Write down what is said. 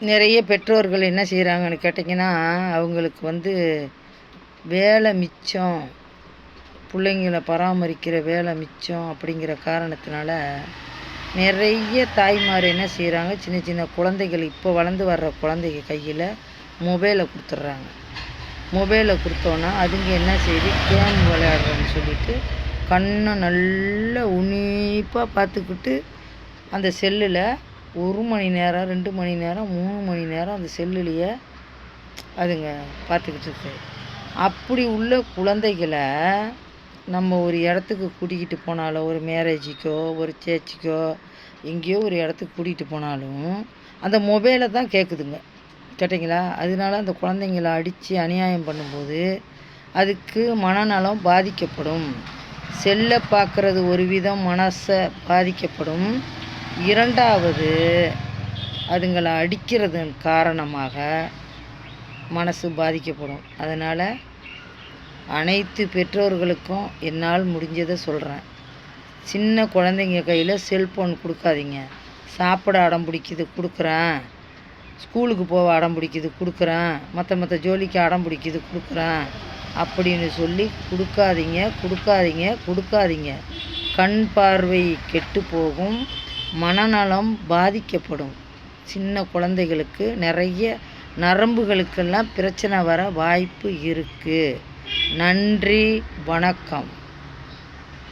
நிறைய பெற்றோர்கள் என்ன செய்கிறாங்கன்னு கேட்டிங்கன்னா அவங்களுக்கு வந்து வேலை மிச்சம் பிள்ளைங்கள பராமரிக்கிற வேலை மிச்சம் அப்படிங்கிற காரணத்தினால நிறைய தாய்மார் என்ன செய்கிறாங்க சின்ன சின்ன குழந்தைகள் இப்போ வளர்ந்து வர்ற குழந்தைங்க கையில் மொபைலை கொடுத்துட்றாங்க. மொபைலை கொடுத்தோன்னா அதுங்க என்ன செய்யுது கேம் விளையாடுறோன்னு சொல்லிட்டு கண்ணை நல்லா உன்னிப்பாக பார்த்துக்கிட்டு அந்த செல்லில் ஒரு மணி நேரம் ரெண்டு மணி நேரம் மூணு மணி நேரம் அந்த செல்லுலேயே அதுங்க பார்த்துக்கிட்டு இருக்கு. அப்படி உள்ள குழந்தைகளை நம்ம ஒரு இடத்துக்கு கூட்டிக்கிட்டு போனாலோ ஒரு மேரேஜிக்கோ ஒரு சேர்ச்சிக்கோ எங்கேயோ ஒரு இடத்துக்கு கூட்டிகிட்டு போனாலும் அந்த மொபைலை தான் கேட்குதுங்க. கேட்டிங்களா? அதனால அந்த குழந்தைங்கள அடித்து அநியாயம் பண்ணும்போது அதுக்கு மனநலம் பாதிக்கப்படும். செல்லை பார்க்குறது ஒரு விதம் மனசை பாதிக்கப்படும். இரண்டாவது அதுங்களை அடிக்கிறதன் காரணமாக மனசு பாதிக்கப்படும். அதனால் அனைத்து பெற்றோர்களுக்கும் என்னால் முடிஞ்சதை சொல்கிறேன் சின்ன குழந்தைங்க கையில் செல்ஃபோன் கொடுக்காதீங்க. சாப்பிட அடம் பிடிக்குது கொடுக்குறேன். ஸ்கூலுக்கு போக அடம் பிடிக்குது கொடுக்குறேன். மற்ற மற்ற ஜோலிக்கு அடம் பிடிக்குது கொடுக்குறேன். அப்படின்னு சொல்லி கொடுக்காதீங்க கொடுக்காதீங்க கொடுக்காதீங்க. கண் பார்வை கெட்டு போகும். மனநலம் பாதிக்கப்படும். சின்ன குழந்தைகளுக்கு நிறைய நரம்புகளுக்கெல்லாம் பிரச்சனை வர வாய்ப்பு இருக்குது நன்றி வணக்கம்.